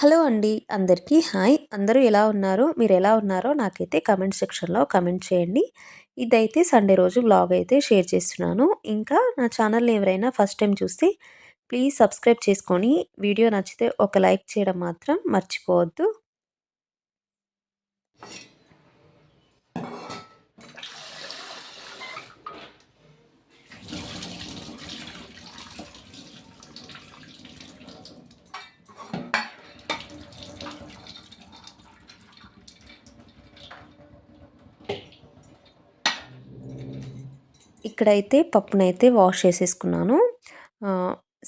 Hello అండి. అందరికీ hi. అందరూ ఎలా ఉన్నారు? మీరు ఎలా ఉన్నారో నాకైతే కమెంట్ సెక్షన్లో కమెంట్ చేయండి. ఇదైతే సండే రోజు బ్లాగ్ అయితే షేర్ చేస్తున్నాను. ఇంకా నా ఛానల్ని ఎవరైనా ఫస్ట్ టైం చూస్తే ప్లీజ్ సబ్స్క్రైబ్ చేసుకొని వీడియో నచ్చితే ఒక లైక్ చేయడం మాత్రం మర్చిపోవద్దు. ఇక్కడైతే పప్పునైతే వాష్ చేసేసుకున్నాను.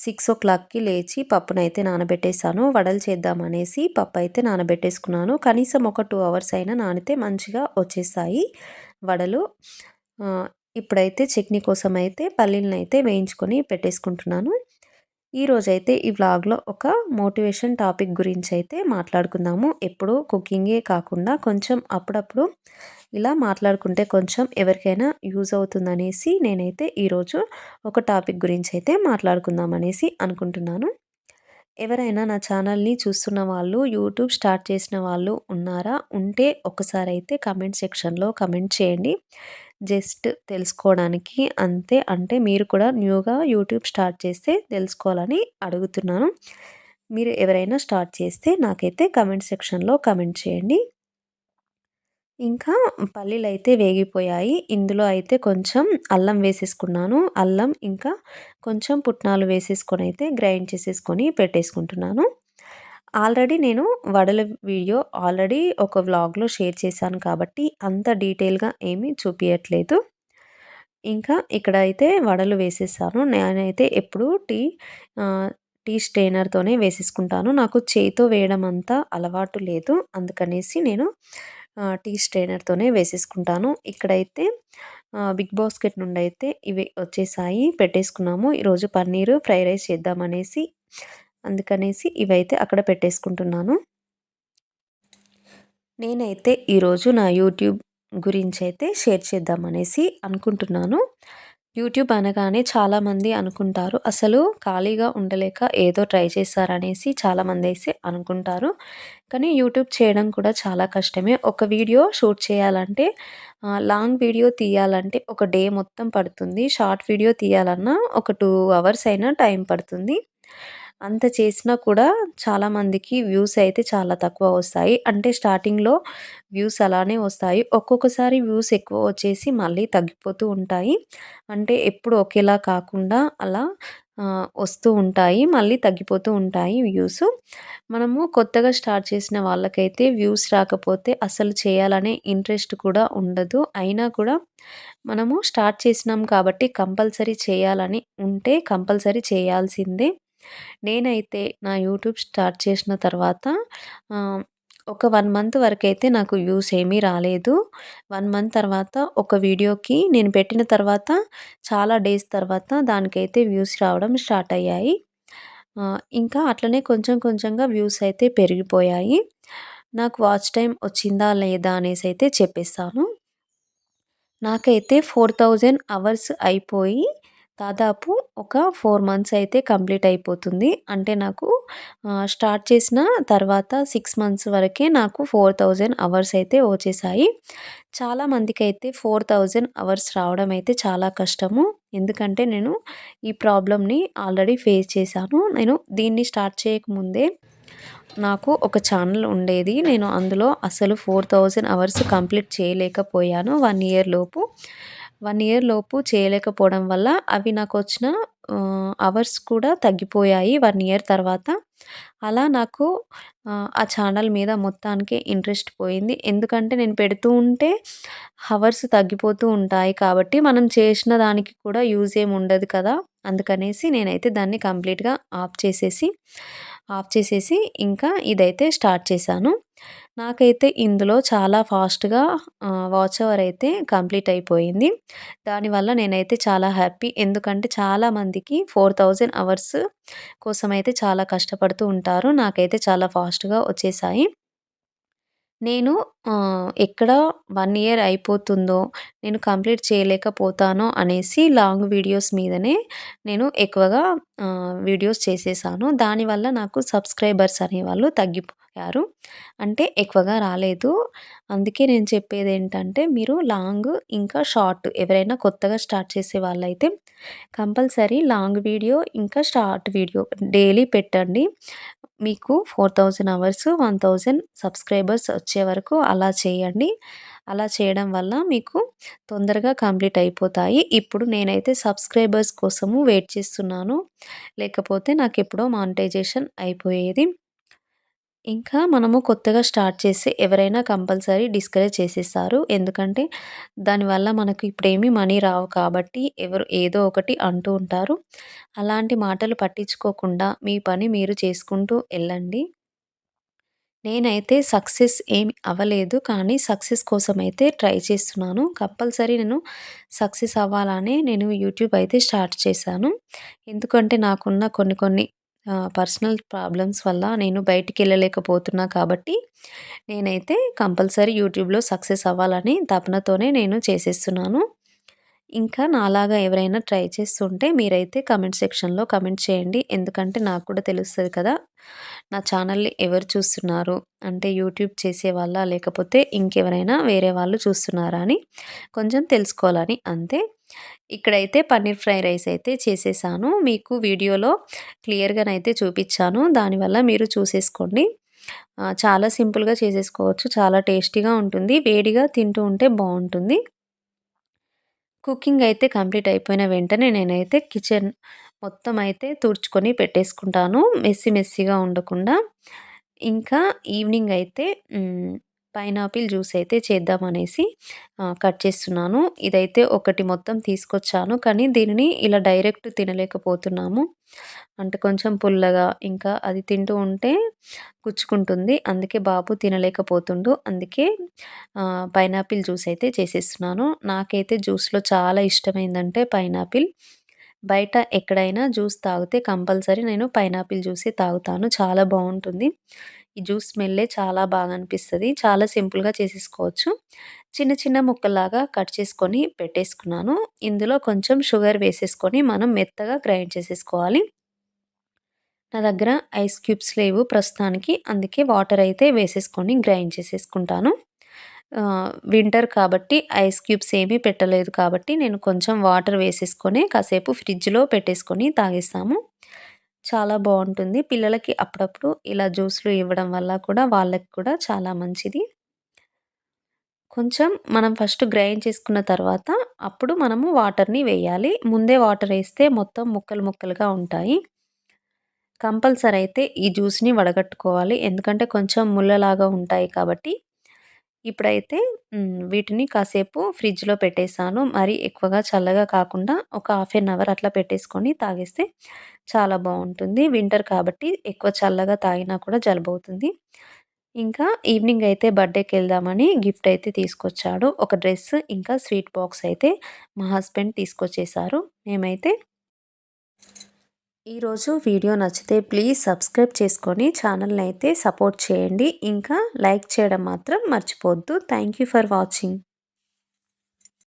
సిక్స్ ఓ క్లాక్కి లేచి పప్పునైతే నానబెట్టేశాను వడలు చేద్దామనేసి పప్పు అయితే నానబెట్టేసుకున్నాను. కనీసం ఒక టూ అవర్స్ అయినా నానితే మంచిగా వచ్చేస్తాయి వడలు. ఇప్పుడైతే చట్నీ కోసం అయితే పల్లీలను అయితే వేయించుకొని పెట్టేసుకుంటున్నాను. ఈరోజైతే ఈ వ్లాగ్లో ఒక మోటివేషన్ టాపిక్ గురించి అయితే మాట్లాడుకుందాము. ఎప్పుడు కుకింగే కాకుండా కొంచెం అప్పుడప్పుడు ఇలా మాట్లాడుకుంటే కొంచెం ఎవరికైనా యూజ్ అవుతుందనేసి నేనైతే ఈరోజు ఒక టాపిక్ గురించి అయితే మాట్లాడుకుందాం అనేసి అనుకుంటున్నాను. ఎవరైనా నా ఛానల్ని చూస్తున్న వాళ్ళు యూట్యూబ్ స్టార్ట్ చేసిన వాళ్ళు ఉన్నారా ఉంటే ఒకసారి అయితే కమెంట్ సెక్షన్లో కమెంట్ చేయండి. జస్ట్ తెలుసుకోవడానికి అంతే అంటే మీరు కూడా న్యూగా యూట్యూబ్ స్టార్ట్ చేస్తే తెలుసుకోవాలని అడుగుతున్నాను. మీరు ఎవరైనా స్టార్ట్ చేస్తే నాకైతే కమెంట్ సెక్షన్లో కమెంట్ చేయండి. ఇంకా పల్లీలు అయితే వేగిపోయాయి. ఇందులో అయితే కొంచెం అల్లం వేసేసుకున్నాను. అల్లం ఇంకా కొంచెం పుట్నాలు వేసేసుకొని అయితే గ్రైండ్ చేసేసుకొని పెట్టేసుకుంటున్నాను. ఆల్రెడీ నేను వడల వీడియో ఆల్రెడీ ఒక వ్లాగ్లో షేర్ చేశాను కాబట్టి అంత డీటెయిల్గా ఏమీ చూపించట్లేదు ఇంకా ఇక్కడ అయితే వడలు వేసేసాను. నేనైతే ఎప్పుడు టీ టీ స్టెయినర్తోనే వేసేసుకుంటాను. నాకు చేతితో వేయడం అంతా అలవాటు లేదు. అందుకనేసి నేను టీ స్ట్రైనర్తోనే వేసేసుకుంటాను. ఇక్కడైతే బిగ్ బాస్కెట్ నుండి అయితే ఇవి వచ్చేసాయి. పెట్టేసుకున్నాము. ఈరోజు పన్నీరు ఫ్రై రైస్ చేద్దామనేసి అందుకనేసి ఇవైతే అక్కడ పెట్టేసుకుంటున్నాను. నేనైతే ఈరోజు నా యూట్యూబ్ గురించి అయితే షేర్ చేద్దామనేసి అనుకుంటున్నాను. యూట్యూబ్ అనగానే చాలామంది అనుకుంటారు అసలు ఖాళీగా ఉండలేక ఏదో ట్రై చేశారనేసి చాలామంది అయితే అనుకుంటారు. కానీ యూట్యూబ్ చేయడం కూడా చాలా కష్టమే. ఒక వీడియో షూట్ చేయాలంటే లాంగ్ వీడియో తీయాలంటే ఒక డే మొత్తం పడుతుంది. షార్ట్ వీడియో తీయాలన్నా ఒక టూ అవర్స్ అయినా టైం పడుతుంది. అంత చేసినా కూడా చాలామందికి వ్యూస్ అయితే చాలా తక్కువ వస్తాయి. అంటే స్టార్టింగ్లో వ్యూస్ అలానే వస్తాయి. ఒక్కొక్కసారి వ్యూస్ ఎక్కువ వచ్చేసి మళ్ళీ తగ్గిపోతూ ఉంటాయి. అంటే ఎప్పుడు ఒకేలా కాకుండా అలా వస్తూ ఉంటాయి. మళ్ళీ తగ్గిపోతూ ఉంటాయి వ్యూస్. మనము కొత్తగా స్టార్ట్ చేసిన వాళ్ళకైతే వ్యూస్ రాకపోతే అసలు చేయాలనే ఇంట్రెస్ట్ కూడా ఉండదు. అయినా కూడా మనము స్టార్ట్ చేసినాం కాబట్టి కంపల్సరీ చేయాలని ఉంటే కంపల్సరీ చేయాల్సిందే. నేనైతే నా యూట్యూబ్ స్టార్ట్ చేసిన తర్వాత ఒక వన్ మంత్ వరకైతే నాకు వ్యూస్ ఏమీ రాలేదు. వన్ మంత్ తర్వాత ఒక వీడియోకి నేను పెట్టిన తర్వాత చాలా డేస్ తర్వాత దానికైతే వ్యూస్ రావడం స్టార్ట్ అయ్యాయి. ఇంకా అట్లనే కొంచెం కొంచెంగా వ్యూస్ అయితే పెరిగిపోయాయి. నాకు వాచ్ టైం వచ్చిందా లేదా అనేసి అయితే చెప్పేస్తాను. నాకైతే ఫోర్ థౌజండ్ అవర్స్ అయిపోయి దాదాపు ఒక ఫోర్ మంత్స్ అయితే కంప్లీట్ అయిపోతుంది. అంటే నాకు స్టార్ట్ చేసిన తర్వాత సిక్స్ మంత్స్ వరకే నాకు ఫోర్ థౌజండ్ అవర్స్ అయితే వచ్చేసాయి. చాలామందికి అయితే ఫోర్ థౌజండ్ అవర్స్ రావడం అయితే చాలా కష్టము. ఎందుకంటే నేను ఈ ప్రాబ్లమ్ని ఆల్రెడీ ఫేస్ చేశాను. నేను దీన్ని స్టార్ట్ చేయకముందే నాకు ఒక ఛానల్ ఉండేది. నేను అందులో అసలు ఫోర్ థౌజండ్ అవర్స్ కంప్లీట్ చేయలేకపోయాను వన్ ఇయర్ లోపు. వన్ ఇయర్ లోపు చేయలేకపోవడం వల్ల అవి నాకు వచ్చిన అవర్స్ కూడా తగ్గిపోయాయి వన్ ఇయర్ తర్వాత. అలా నాకు ఆ ఛానల్ మీద మొత్తానికి ఇంట్రెస్ట్ పోయింది. ఎందుకంటే నేను పెడుతూ ఉంటే హవర్స్ తగ్గిపోతూ ఉంటాయి కాబట్టి మనం చేసిన దానికి కూడా యూజ్ ఏమి ఉండదు కదా. అందుకనేసి నేనైతే దాన్ని కంప్లీట్గా ఆఫ్ చేసేసి ఆఫ్ చేసేసి ఇంకా ఇదైతే స్టార్ట్ చేశాను. నాకైతే ఇందులో చాలా ఫాస్ట్గా వాచ్ అవర్ అయితే కంప్లీట్ అయిపోయింది. దానివల్ల నేనైతే చాలా హ్యాపీ. ఎందుకంటే చాలామందికి ఫోర్ థౌజండ్ అవర్స్ కోసం అయితే చాలా కష్టపడుతూ ఉంటారు. నాకైతే చాలా ఫాస్ట్గా వచ్చేసాయి. నేను ఎక్కడ వన్ ఇయర్ అయిపోతుందో, నేను కంప్లీట్ చేయలేకపోతానో అనేసి లాంగ్ వీడియోస్ మీదనే నేను ఎక్కువగా వీడియోస్ చేసేసాను. దానివల్ల నాకు సబ్స్క్రైబర్స్ అనేవాళ్ళు తగ్గిపోయారు. అంటే ఎక్కువగా రాలేదు. అందుకే నేను చెప్పేది ఏంటంటే మీరు లాంగ్ ఇంకా షార్ట్ ఎవరైనా కొత్తగా స్టార్ట్ చేసే వాళ్ళైతే కంపల్సరీ లాంగ్ వీడియో ఇంకా షార్ట్ వీడియో డైలీ పెట్టండి. మీకు 4000 అవర్స్, 1000 సబ్స్క్రైబర్స్ వచ్చే వరకు అలా చేయండి. అలా చేయడం వల్ల మీకు తొందరగా కంప్లీట్ అయిపోతాయి. ఇప్పుడు నేనైతే సబ్స్క్రైబర్స్ కోసము వెయిట్ చేస్తున్నాను. లేకపోతే నాకు ఎప్పుడో మానిటైజేషన్ అయిపోయేది. ఇంకా మనము కొత్తగా స్టార్ట్ చేసి ఎవరైనా కంపల్సరీ డిస్కరేజ్ చేసేస్తారు. ఎందుకంటే దానివల్ల మనకు ఇప్పుడేమి మనీ రావు కాబట్టి ఎవరు ఏదో ఒకటి అంటూ ఉంటారు. అలాంటి మాటలు పట్టించుకోకుండా మీ పని మీరు చేసుకుంటూ వెళ్ళండి నేనైతే సక్సెస్ ఏమి అవ్వలేదు. కానీ సక్సెస్ కోసం అయితే ట్రై చేస్తున్నాను. కంపల్సరీ నేను సక్సెస్ అవ్వాలనే నేను యూట్యూబ్ అయితే స్టార్ట్ చేశాను. ఎందుకంటే నాకున్న కొన్ని కొన్ని పర్సనల్ ప్రాబ్లమ్స్ వల్ల నేను బయటికి వెళ్ళలేకపోతున్నా కాబట్టి నేనైతే కంపల్సరీ యూట్యూబ్‌లో సక్సెస్ అవ్వాలని తపనతోనే నేను చేసేస్తున్నాను. ఇంకా నాలాగా ఎవరైనా ట్రై చేస్తుంటే మీరైతే కమెంట్ సెక్షన్‌లో కమెంట్ చేయండి. ఎందుకంటే నాకు కూడా తెలుస్తుంది కదా! నా ఛానల్‌ని ఎవరు చూస్తున్నారు? అంటే యూట్యూబ్ చేసేవాళ్ళా? లేకపోతే ఇంకెవరైనా వేరే వాళ్ళు చూస్తున్నారా అని కొంచెం తెలుసుకోవాలని అంతే. ఇక్కడైతే పన్నీర్ ఫ్రై రైస్ అయితే చేసేసాను. మీకు వీడియోలో క్లియర్‌గానైతే చూపించాను దానివల్ల మీరు చూసేసుకోండి. చాలా సింపుల్‌గా చేసేసుకోవచ్చు. చాలా టేస్టీగా ఉంటుంది. వేడిగా తింటూ ఉంటే బాగుంటుంది కుకింగ్ అయితే కంప్లీట్ అయిపోయిన వెంటనే నేనైతే కిచెన్ మొత్తం అయితే తుడుచుకొని పెట్టేసుకుంటాను. మెస్సీ మెస్సీగా ఉండకుండా. ఇంకా ఈవినింగ్ అయితే పైనాపిల్ జ్యూస్ అయితే చేద్దామనేసి కట్ చేస్తున్నాను. ఇదైతే ఒకటి మొత్తం తీసుకొచ్చాను. కానీ దీనిని ఇలా డైరెక్ట్ తినలేకపోతున్నాము. అంటే కొంచెం పుల్లగా ఇంకా అది తింటూ ఉంటే గుచ్చుకుంటుంది. అందుకే బాబు తినలేకపోతుండు. అందుకే పైనాపిల్ జ్యూస్ అయితే చేసేస్తున్నాను. నాకైతే జ్యూస్‌లో చాలా ఇష్టమైందంటే పైనాపిల్. బయట ఎక్కడైనా జ్యూస్ తాగితే కంపల్సరీ నేను పైనాపిల్ జ్యూసే తాగుతాను. చాలా బాగుంటుంది ఈ జ్యూస్ స్మెల్లే చాలా బాగా అనిపిస్తుంది చాలా సింపుల్‌గా చేసేసుకోవచ్చు. చిన్న చిన్న ముక్కల్లాగా కట్ చేసుకొని పెట్టేసుకున్నాను. ఇందులో కొంచెం షుగర్ వేసేసుకొని మనం మెత్తగా గ్రైండ్ చేసేసుకోవాలి. నా దగ్గర ఐస్ క్యూబ్స్ లేవు ప్రస్తుతానికి. అందుకే వాటర్ అయితే వేసేసుకొని గ్రైండ్ చేసేసుకుంటాను. వింటర్ కాబట్టి ఐస్ క్యూబ్స్ ఏమీ పెట్టలేదు కాబట్టి నేను కొంచెం వాటర్ వేసేసుకొని కాసేపు ఫ్రిడ్జ్‌లో పెట్టేసుకొని తాగేస్తాము. చాలా బాగుంటుంది పిల్లలకి అప్పుడప్పుడు ఇలా జ్యూస్‌లు ఇవ్వడం వల్ల కూడా వాళ్ళకి కూడా చాలా మంచిది. కొంచెం మనం ఫస్ట్ గ్రైండ్ చేసుకున్న తర్వాత అప్పుడు మనము వాటర్‌ని వేయాలి. ముందే వాటర్ వేస్తే మొత్తం ముక్కలు ముక్కలుగా ఉంటాయి. కంపల్సరీ అయితే ఈ జ్యూస్‌ని వడగట్టుకోవాలి. ఎందుకంటే కొంచెం ముల్లలాగా ఉంటాయి కాబట్టి. ఇప్పుడైతే వీటిని కాసేపు ఫ్రిడ్జ్‌లో పెట్టేసాను. మరి ఎక్కువగా చల్లగా కాకుండా ఒక హాఫ్ ఎన్ అవర్ అట్లా పెట్టేసుకొని తాగేస్తే చాలా బాగుంటుంది వింటర్ కాబట్టి ఎక్కువ చల్లగా తాగినా కూడా జలుబు అవుతుంది ఇంకా ఈవినింగ్ అయితే బర్త్డేకి వెళ్దామని గిఫ్ట్ అయితే తీసుకొచ్చాడు. ఒక డ్రెస్ ఇంకా స్వీట్ బాక్స్ అయితే మా హస్బెండ్ తీసుకొచ్చేసారు. మేమైతే ఈరోజు వీడియో నచ్చితే ప్లీజ్ సబ్స్క్రైబ్ చేసుకొని ఛానల్‌ని అయితే సపోర్ట్ చేయండి. ఇంకా లైక్ చేయడం మాత్రం మర్చిపోవద్దు. Thank you for watching.